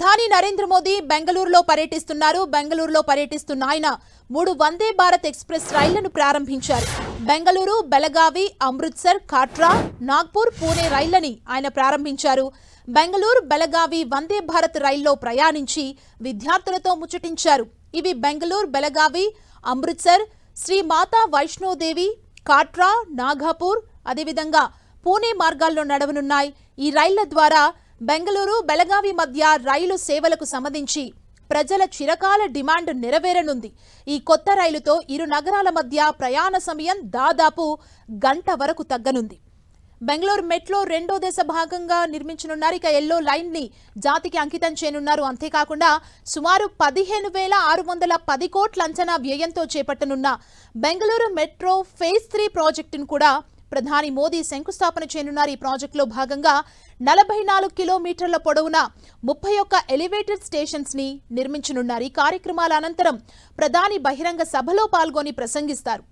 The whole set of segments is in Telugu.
ప్రధాని నరేంద్ర మోదీ బెంగళూరులో పర్యటిస్తున్నారు. బెంగళూరులో పర్యటిస్తున్న ఆయన మూడు వందే భారత్ ఎక్స్ప్రెస్ రైళ్ళను ప్రారంభించారు. బెంగళూరు బెలగావి అమృత్సర్ కాట్రా నాగ్పూర్ పూణే రైళ్ళని ఆయన ప్రారంభించారు. బెంగళూరు బెలగావి వందే భారత్ రైల్లో ప్రయాణించి విద్యార్థులతో ముచ్చటించారు. ఇవి బెంగళూరు బెలగావి అమృత్సర్ శ్రీ మాతా వైష్ణోదేవి కాట్రా నాగాపూర్ అదేవిధంగా పూణే మార్గాల్లో నడవనున్నాయి. ఈ రైళ్ళ ద్వారా బెంగళూరు బెలగావి మధ్య రైలు సేవలకు సంబంధించి ప్రజల చిరకాల డిమాండ్ నెరవేరనుంది. ఈ కొత్త రైలుతో ఇరు నగరాల మధ్య ప్రయాణ సమయం దాదాపు గంట వరకు తగ్గనుంది. బెంగళూరు మెట్రో రెండో దశ భాగంగా నిర్మించనున్నారు. ఇక ఎల్లో లైన్ని జాతికి అంకితం చేయనున్నారు. అంతేకాకుండా సుమారు పదిహేను వేల ఆరు వందల పది కోట్ల అంచనా వ్యయంతో చేపట్టనున్న బెంగళూరు మెట్రో ఫేజ్ త్రీ ప్రాజెక్టును కూడా ప్రధాని మోదీ శంకుస్థాపన చేయనున్నారు. ఈ ప్రాజెక్టులో భాగంగా నలభై నాలుగు కిలోమీటర్ల పొడవున ముప్పై ఒక్క ఎలివేటెడ్ స్టేషన్స్ని నిర్మించనున్నారు. ఈ కార్యక్రమాల అనంతరం ప్రధాని బహిరంగ సభలో పాల్గొని ప్రసంగిస్తారు.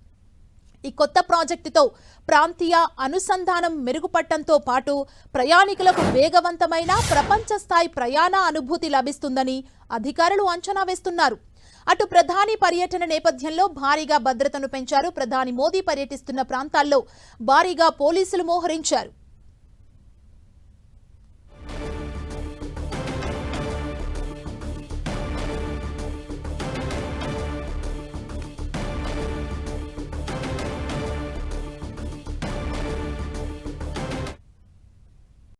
ఈ కొత్త ప్రాజెక్టుతో ప్రాంతీయ అనుసంధానం మెరుగుపడటంతో పాటు ప్రయాణికులకు వేగవంతమైన ప్రపంచ స్థాయి ప్రయాణ అనుభూతి లభిస్తుందని అధికారులు అంచనా వేస్తున్నారు. అటు ప్రధాని పర్యటన నేపథ్యంలో భారీగా భద్రతను పెంచారు. ప్రధాని మోదీ పర్యటిస్తున్న ప్రాంతాల్లో భారీగా పోలీసులు మోహరించారు.